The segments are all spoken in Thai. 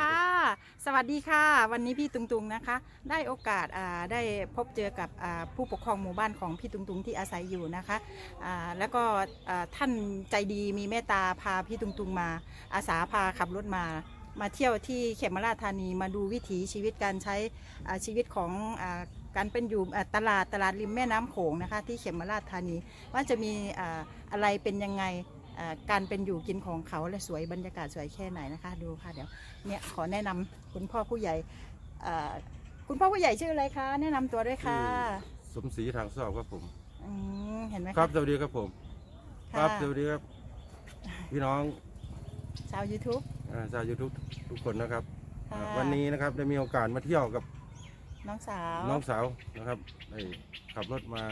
ค่ะ สวัสดีค่ะ วันนี้พี่ตุงตุงนะคะ ได้โอกาสอ่าได้พบเจอกับอ่าผู้ปกครองหมู่บ้านของพี่ตุงตุงที่อาศัยอยู่นะคะอ่าแล้วก็อ่าท่านใจดีมีเมตตาพาพี่ตุงตุงมา อาสาพาขับรถมา มาเที่ยวที่เขมราชธานีมาดูวิถีชีวิตการใช้อ่าชีวิตของอาการเป็นอยู่อ่าตลาดตลาดริมแม่น้ำโขงนะคะที่เขมราชธานี ว่าจะมีอ่าอะไรเป็นยังไง การเป็นอยู่กินของเขาและสวยบรรยากาศสวยแค่ไหนนะคะ ดูค่ะเดี๋ยวเนี่ยขอแนะนำคุณพ่อผู้ใหญ่เอ่อคุณพ่อผู้ใหญ่ชื่ออะไรคะ แนะนำตัวด้วยค่ะ สมศรีทางสอบครับผมอืมเห็นไหมะครับสวัสดีครับผมค่ะครับสวัสดีครับ พี่น้อง ชาว YouTube อ่าชาวยูทูบทุกคนนะครับค่ะอ่าวันนี้นะครับได้มีโอกาสมาเที่ยวกับน้องสาวน้องสาวนะครับได้ขับรถมา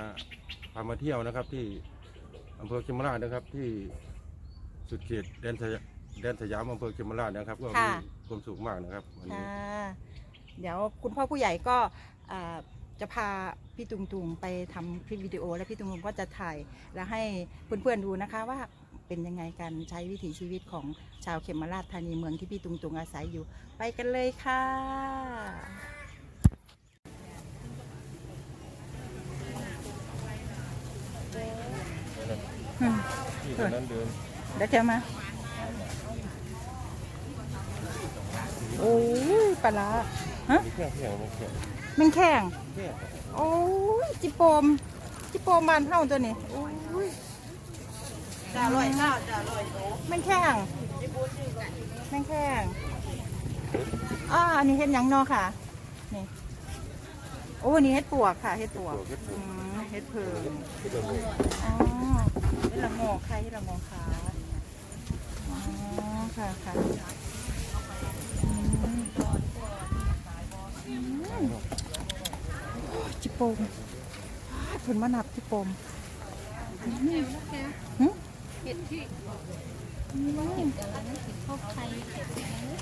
พามาเที่ยวนะครับที่อำเภอเขมราชนะครับที่ สุดเขตแดนสยามแดนสยามอำเภอเขมราชนะครับ ก็มีความสุขมากนะครับวันนี้ ค่ะเดี๋ยวคุณพ่อผู้ใหญ่ก็อ่าจะพาพี่ตุงตุงไปทำคลิปวิดีโอ แล้วพี่ตุงตุงก็จะถ่ายแล้วให้เพื่อนๆดูนะคะว่าเป็นยังไงการใช้วิถีชีวิตของชาวเขมราชธานีเมืองที่พี่ตุงตุงอาศัยอยู่ ไปกันเลยค่ะอืมที่คนนั้นเดิน เดี๋ยวเจอมา โอ้ยปลาร้าฮะมันแข็งโอ้ยจิโปม จิโปมบานเท่าตัวนี้โอ้ยจะอร่อยข้าวจะอร่อยโตมันแข็งมันแข็งอ่าอันนี้เห็ดยังนอค่ะนี่โอ้อันนี้เห็ดปวกค่ะเห็ดปวกตัวเห็ดเพิงที่เดินเลยอ๋อเห็ดละโงอค่ะเห็ดละโงอกขา ค่ะค่ะจิปมผลมะนับจิโปมเห็ดที่อืมเห็ดอะไรนะเห็ดข้าวไข่เห็ดอะไรนะ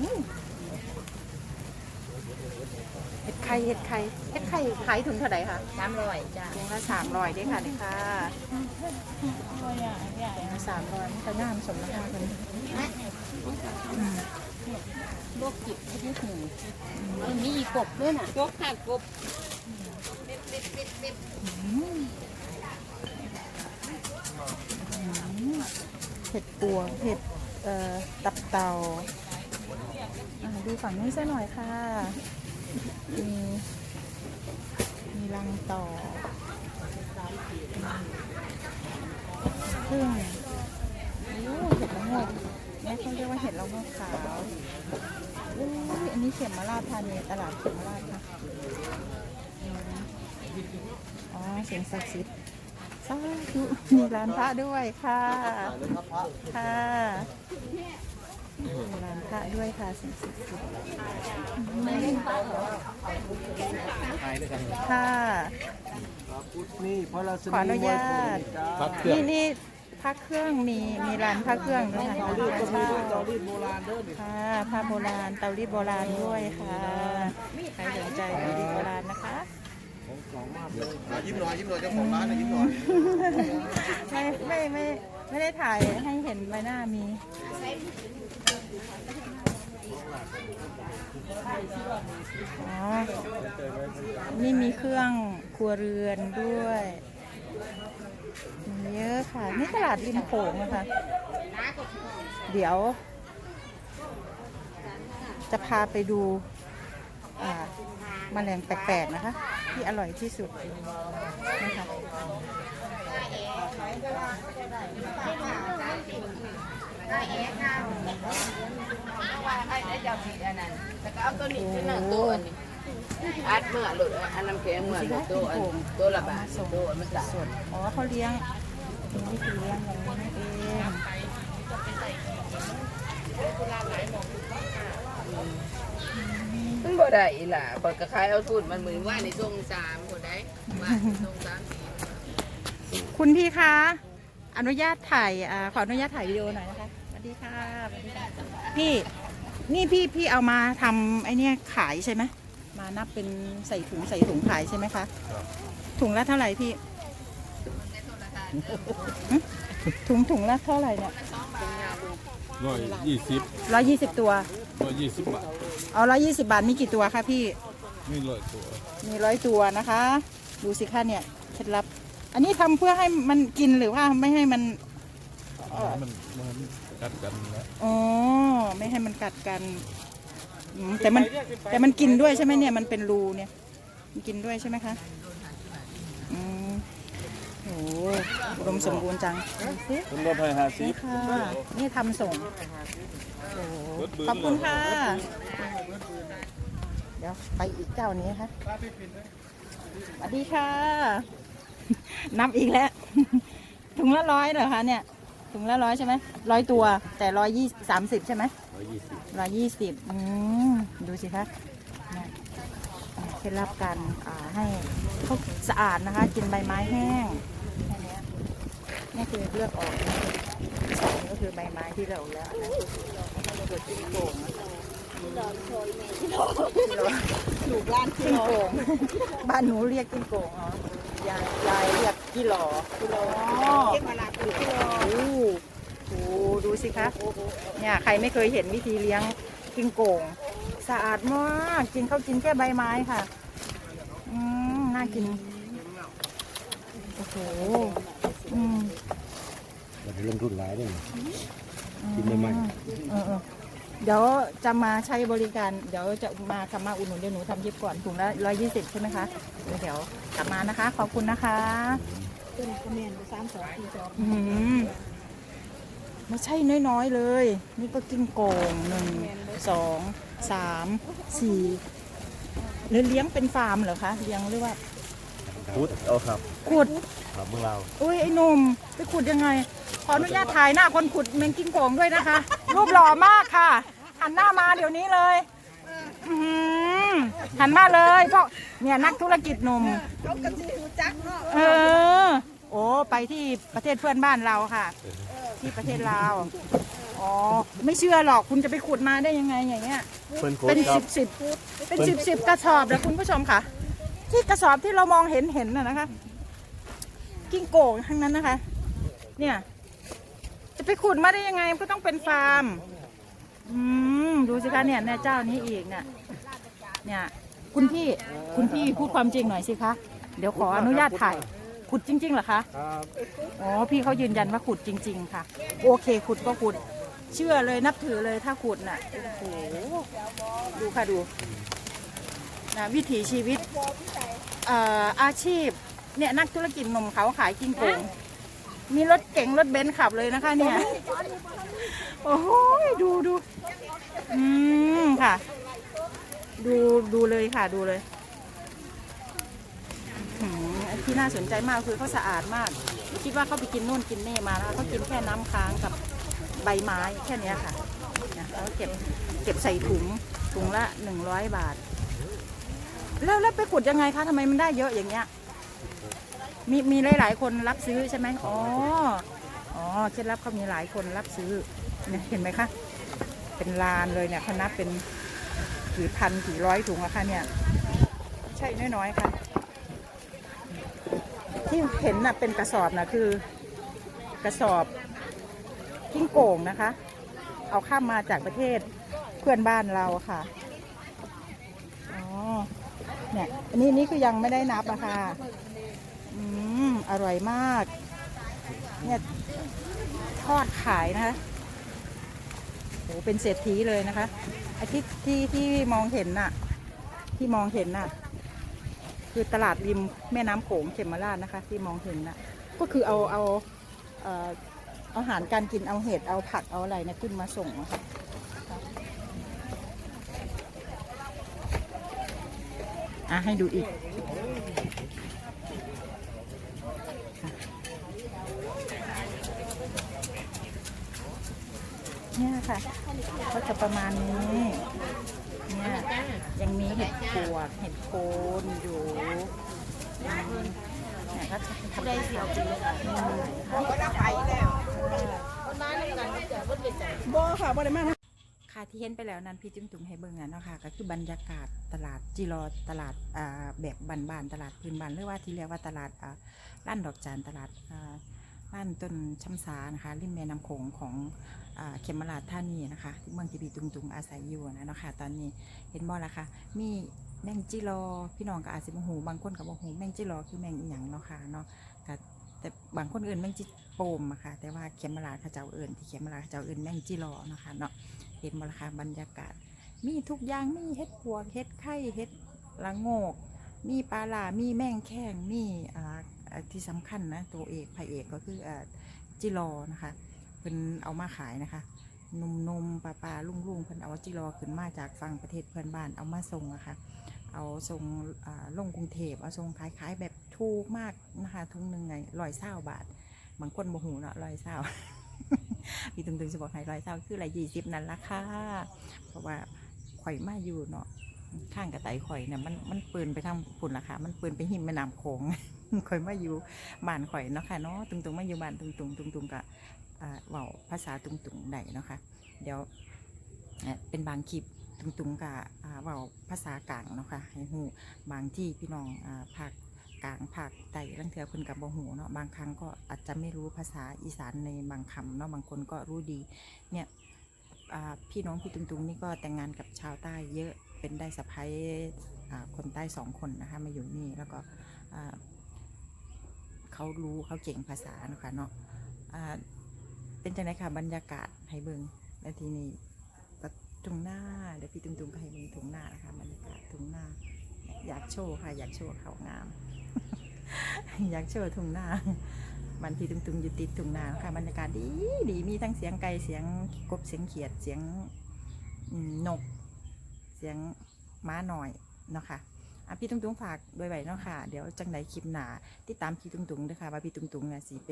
อืม เห็ดไข่เห็ดไข่เห็ดไข่ขายถึงเท่าไหร่คะน้ำอร่อยจ้าถุงละสามร้อยได้ค่ะนี่ค่ะอร่อยอะใหญ่ถุงละสามร้อยมันก็งามสมราคากันอืมลวกจิบให้ได้หูเออมีอีกบด้วยน่ะกบค่ะกบเห็ดปวงเห็ดเอ่อตับเต่าอ่าดูฝั่งนี้สักหน่อยค่ะ มีมีรังต่อพึ่งโอ้เห็ดละงกแม่เขาเรียกว่าเห็ดละงกขาวอุ้ยอันนี้เข็มมาราชธานีตลาดเข็มมาราชค่ะอ๋อเสียงศักดิ์สิทธิ์สาธุมีร้านพระด้วยค่ะ ค่ะ ร้านพระด้วยค่ะสิ่งศักดิ์สิทธิ์ค่ะ นี่พระราขออนุญาต พักเครื่องนี่นี่พระเครื่องมีมีร้านพระเครื่องด้วยค่ะเตารีดก็มีด้วยเตารีโบราณเด้อนี่ค่ะผ้าโบราณเตารีดโบราณด้วยค่ะใครสนใจเตารีดโบราณนะคะยิ้มหน่อยยิ้มหน่อยเจ้าของร้านนะยิ้มหน่อยไม่ไม่ไม่ไม่ได้ถ่ายให้เห็นใบหน้ามี อ๋อ นี่มีเครื่องครัวเรือนด้วยมีเยอะค่ะ นี่ตลาดริมโขงนะคะ เดี๋ยว จะพาไปดูอาแมลงแปลกๆนะคะ ที่อร่อยที่สุดนะคะ ไอ้ไอ้เจ้าสีอันนั้นแล้วก็เอาตัวนี้ขึ้นหนึ่งตัวนี้อัดเมื่อหลุดอันน้ำแข็งเมื่อหลุดตัวอันตัวละบาทตัวมันสาสดอ๋อเขาเลี้ยงมีวิธีเลี้ยงอย่างนี้เองมันบ่ได้อีหล่ะเปิดกระคายเอาสูตรมันมือว่าในทรงสามคนได้ว่าทรงสามคุณพี่คะ อนุญาตถ่ายอขออนุญาตถ่ายวิดีโอหน่อยนะคะ วัสดีค่ะสวัสดีค่ะพี่นี่พี่พี่เอามาทำไอเนี้ยขายใช่ไหมมานับเป็นใส่ถุงใส่ถุงขายใช่ไหมคะถุงละเท่าไหร่พี่หึถุงถุงละเท่าไหร่เนี่ยร้อยยี่สิบร้อยยี่สิบตัวร้อยยี่สิบบาทเอาร้อยยี่สิบาทมีกี่ตัวคะพี่มีร้อยตัวมีร้อยตัวนะคะ ดูสิคะเนี่ยเคล็ดลับ อันนี้ทำเพื่อให้มันกินหรือว่าไม่ให้มัน เอ่อ มันมัน กัดกันแล้วอ๋อไม่ให้มันกัดกันอืมแต่มันแต่มันกินด้วยใช่ไหมเนี่ยมันเป็นรูเนี่ย มันกินด้วยใช่ไหมคะอืมโอ้โหอุดมสมบูรณ์จังดูสิคุณรถไทยห้าสินี่บค่ะ นี่ทำส่งโอ้โหขอบคุณค่ะ เดี๋ยวไปอีกเจ้านี้ค่ะสวัสดีค่ะ นับอีกแล้ว ถุงละร้อยเหรอคะเนี่ย ถุงละร้อยใช่ไหมร้อยตัวแต่ร้อยยี่สามสิบใช่ไหมร้อยยี่สิบร้อยยี่สิบอืมดูสิคะเนี่ยเคล็ดลับการอ่าให้เขาสะอาดนะคะ กินใบไม้แห้งแค่เนี้ยนี่คือเลือกออกนะสองก็คือใบไม้ที่เราแล้วอันนั้นคือเกิดจิ้งโก่งนะคะอยู่บ้านจิ้งโก่งบ้านหนูเรียกจิ้งโก่งอ๋อ ยายยายเรียกกี่หลอกิโลเรียกมาลากิโลโอ้โหดูสิคะเนี่ยใครไม่เคยเห็นวิธีเลี้ยงกิ้งโก่งสะอาดมากกินเขากินแค่ใบไม้ค่ะอืมน่ากินโอ้โหอืมเราจะลงทุนหลายด้วยกินใบไม้เออ เออเดี๋ยวจะมาใช้บริการ เดี๋ยวจะมาคำมาอุดหนุนเดี๋ยวหนูทำยิบก่อนถุงละร้อยยี่สิบใช่ไหมคะเดี๋ยวเดี๋ยวกลับมานะคะ ขอบคุณนะคะอืมไม่ใช่น้อยๆเลย นี่ก็กิ้งโก่งหนึ่งสองสามสี่หรือเลี้ยงเป็นฟาร์มเหรอคะเลี้ยงหรือว่าพุทธเอาครับขุดครับเมืองเราอุ้ยไอ้หนุ่มไปขุดยังไงข ออนุญาตถ่ายหน้าคนขุดแมงกิ้งโก่งด้วยนะคะ รูปหล่อมากค่ะ หันหน้ามาเดี๋ยวนี้เลยอื้อหือหันมาเลยเพราะเนี่ยนักธุรกิจหนุ่มเออ โอ้ ไปที่ประเทศเพื่อนบ้านเราค่ะ ที่ประเทศลาว อ๋อ ไม่เชื่อหรอกคุณจะไปขุดมาได้ยังไงอย่างเงี้ย เพิ่นโคเป็นครัสิบ บสิบเป็นสิบสิบกระสอบนะคุณผู้ชมค่ะ ที่กระสอบที่เรามองเห็นเห็นน่ะนะคะ กิ้งโก่งทั้งนั้นนะคะ เนี่ย จะไปขุดมาได้ยังไงมันก็ต้องเป็นฟาร์ม อืมดูสิคะเนี่ยเนี่ยเจ้านี้อีกเนี่ยเนี่ยคุณพี่คุณพี่พูดความจริงหน่อยสิคะเดี๋ยวขออนุญาตถ่ายขุดจริงๆเหรอคะครับอ๋อพี่เขายืนยันว่าขุดจริง ๆ ค่ะ โอเคขุดก็ขุด เชื่อเลยนับถือเลยถ้าขุดน่ะโอ้โหดูค่ะดูนะวิถีชีวิตเอ่ออาชีพเนี่ยนักธุรกิจหนุ่มเขาขายกิ้งโก่ง มีรถเก๋งรถเบนซ์ขับเลยนะคะเนี่ย โอ้โหดูดู อืมค่ะ ดูดูเลยค่ะดูเลยอืมที่น่าสนใจมากคือเขาสะอาดมาก คิดว่าเขาไปกินนู่นกินนี่มานะคะเขากินแค่น้ำค้างกับใบไม้แค่เนี้ยค่ะนะแล้วเก็บเก็บใส่ถุงถุงละหนึ่งร้อยบาท แล้วแล้วไปขุดยังไงคะทำไมมันได้เยอะอย่างเงี้ย มีมีหลายๆคนรับซื้อใช่ไหมอ๋อ อ๋อเคล็ดลับเขามีหลายคนรับซื้อเนี่ยเห็นไหมคะ เป็นลานเลยเนี่ยเขานับเป็นกี่พันกี่ร้อยถุงอะคะเนี่ย ใช่น้อยๆค่ะ ที่เห็นน่ะเป็นกระสอบนะคือกระสอบกิ้งโก่งนะคะ เอาข้ามมาจากประเทศเพื่อนบ้านเราค่ะ อ๋อ เนี่ย อันนี้นี่คือยังไม่ได้นับอะค่ะ อร่อยมาก เนี่ยทอดขายนะคะโหเป็นเศรษฐีเลยนะคะไอ้ที่ที่ที่มองเห็นน่ะ ที่มองเห็นน่ะ คือตลาดริมแม่น้ำโขงเขมราชนะคะ ที่มองเห็นน่ะ ก็คือเอาเอาเอ่อเอาอาหารการกินเอาเห็ดเอาผักเอาอะไรนะขึ้นมาส่งอะค่ะอะให้ดูอีก เนี่ยค่ะ ก็จะประมาณนี้ เนี่ยยังมีเห็ดปวกเห็ดโคนอยู่อืมเนี่ยก็จะทำได้เสียวปีค่ะที่เห็นไปแล้วนั้นพี่จิ้มจุ่มให้เบิ่งอะเนาะค่ะก็คือบรรยากาศตลาดจิรอตลาดแบบบานๆตลาดพื้นบ้านหรือว่าที่เรียกว่าตลาดอ่าร้านดอกจานตลาดอ่าร้านต้นช้ำสานะคะริมแม่น้ำโขงของ เขมราชท่านีนะคะที่เมืองที่พี่ตุงตุงอาศัยอยู่นะเนาะค่ะตอนนี้เห็นบ่ละคะมีแมงจิรอพี่น้องก็อาจสิบ่ฮู้บางคนก็บ่ฮู้แมงจิรอคือแมงอีหยังเนาะค่ะเนาะก็แต่บางคนอื่นแมงจิโปมอะค่ะแต่ว่าเขมราชเขาเจ้าเอื่นที่เขมราชเขาเจ้าเอื่นแมงจิรอเนาะค่ะเนาะเห็นบ่ละคะบรรยากาศ มีทุกอย่างมีเห็ดปวกเห็ดไข่เห็ดละโงก มีปลาหลามีแมงแข้งมีอ่าที่สำคัญนะตัวเอกพระเอกก็คืออ่าจิรอนะคะ เพิ่นเอามาขายนะคะนมนมปลาปลาลุงลุงเพิ่นเอาจิรอขึ้นมาจากฝั่งประเทศเพื่อนบ้านเอามาส่งอะค่ะเอาส่งลงกรุงเทพเอาส่งขายขายแบบถูกมากนะคะทุงหนึ่งไงร้อยเศร้าบาทบางคนโมโหเนาะร้อยเศร้าพี่ตึงๆจะบอกให้ร้อยเศร้าคืออะไรยี่สิบนั่นละค่ะเพราะว่าข่อยมาอยู่เนาะข้างกระไตข่อยเนี่ยมันมันปืนไปทางพุ่นละค่ะมันปืนไปหิมแม่น้ำโขงข่อยมาอยู่บ้านข่อยเนาะค่ะเนาะตุงตุงมาอยู่บ้านตุงตุงตุงตุงกะ เว้าภาษาตุงตุงได้เนาะค่ะเดี๋ยวเป็นบางคลิปตุงตุงกะอ่าเว้าภาษากลางเนาะค่ะให้ฮู้บางที่พี่น้องอ่าภาคกลางภาคใต้ลังเทือเพิ่นกับบ่ฮู้เนาะบางครั้งก็อาจจะไม่รู้ภาษาอีสานในบางคำเนาะบางคนก็รู้ดีเนี่ยพี่น้องพี่ตุงตุงนี่ก็แต่งงานกับชาวใต้เยอะเป็นได้สะพ้ายคนใต้สองคนนะคะมาอยู่นี่แล้วก็เขารู้เขาเก่งภาษาเนาะคะเนาะ เป็นจังไดค่ะบรรยากาศให้เบิงและทีนี้ก็ทุ่งหน้าเดี๋ยวพี่ตุงตุงก็ให้เบิงทุ่งหน้านะคะบรรยากาศทุ่งหน้า อยากโชว์ค่ะ อยากโชว์เขางาม อยากโชว์ทุ่งหน้ามันพี่ตุงตุงอยู่ติดทุ่งนาค่ะบรรยากาศดีดีมีทั้งเสียงไก่เสียงกบเสียงเขียดเสียงนก เสียงม้าหน่อยเนาะค่ะ อะพี่ตุงตุงฝากด้วยไว้เนาะค่ะ เดี๋ยวจังใดคลิปหนาติดตามพี่ตุงตุงด้วยค่ะว่าพี่ตุงตุงน่ะสิไป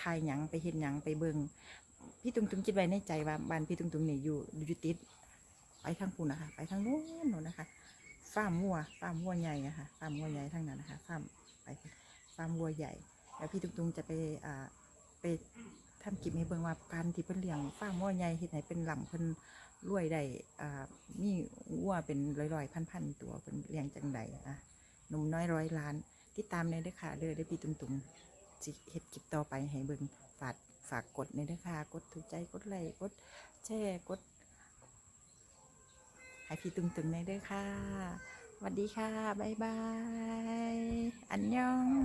ทายหยังไปเห็นหยังไปเบิงพี่ตุงตุงคิดไว้ในใจว่าบ้านพี่ตุงตุงนี่อยู่อยู่ติดไปทางปูนนะคะ ไปทางโน้นโน้นนะคะฟาร์มวัวฟาร์มวัวใหญ่อะค่ะฟาร์มวัวใหญ่ทั้งนั้นนะคะฟาร์มไปฟาร์มวัวใหญ่แล้วพี่ตุงตุงจะไปอ่าไป ทำคลิปให้เบิ่งว่าการที่เพิ่นเลี้ยงฟาร์มวัวใหญ่เฮ็ดให้เป็นหลำเพิ่นรวยได้อ่ามีวัวเป็นร้อยๆพันๆตัวเพิ่นเลี้ยงจังใดอะหนุ่มน้อยร้อยล้าน ติดตามในเด้อค่ะเด้อเด้อพี่ตุงตุงสิเฮ็ดคลิปต่อไปให้เบิ่งฝากฝากกดในเด้อค่ะกดถูกใจกดไลค์กดแชร์กดให้พี่ตุงตุงในเด้อค่ะสวัสดีค่ะ บ๊ายบาย อันยอง